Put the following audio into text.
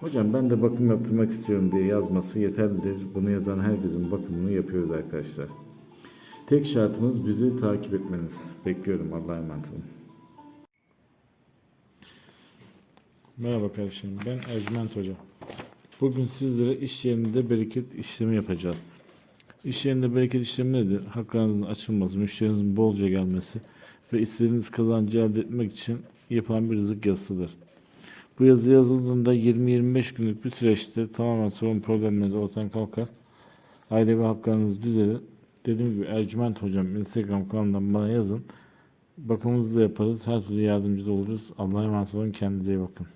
Hocam ben de bakım yaptırmak istiyorum diye yazması yeterlidir. Bunu yazan herkesin bakımını yapıyoruz arkadaşlar. Tek şartımız bizi takip etmeniz. Bekliyorum. Allah'a emanet olun. Merhaba kardeşim. Ben Ercüment Hoca. Bugün sizlere iş yerinde bereket işlemi yapacağız. İş yerinde bereket işlemi nedir? Haklarınızın açılması, müşterinizin bolca gelmesi ve istediğiniz kazancı elde etmek için yapılan bir rızık yazısıdır. Bu yazı yazıldığında 20-25 günlük bir süreçte tamamen sorun problemleriniz ortadan kalkar. Ailevi haklarınız düzelir. Dediğim gibi Ercüment Hocam Instagram kanalından bana yazın. Bakımınızı da yaparız. Her türlü yardımcı da oluruz. Allah'a emanet olun. Kendinize iyi bakın.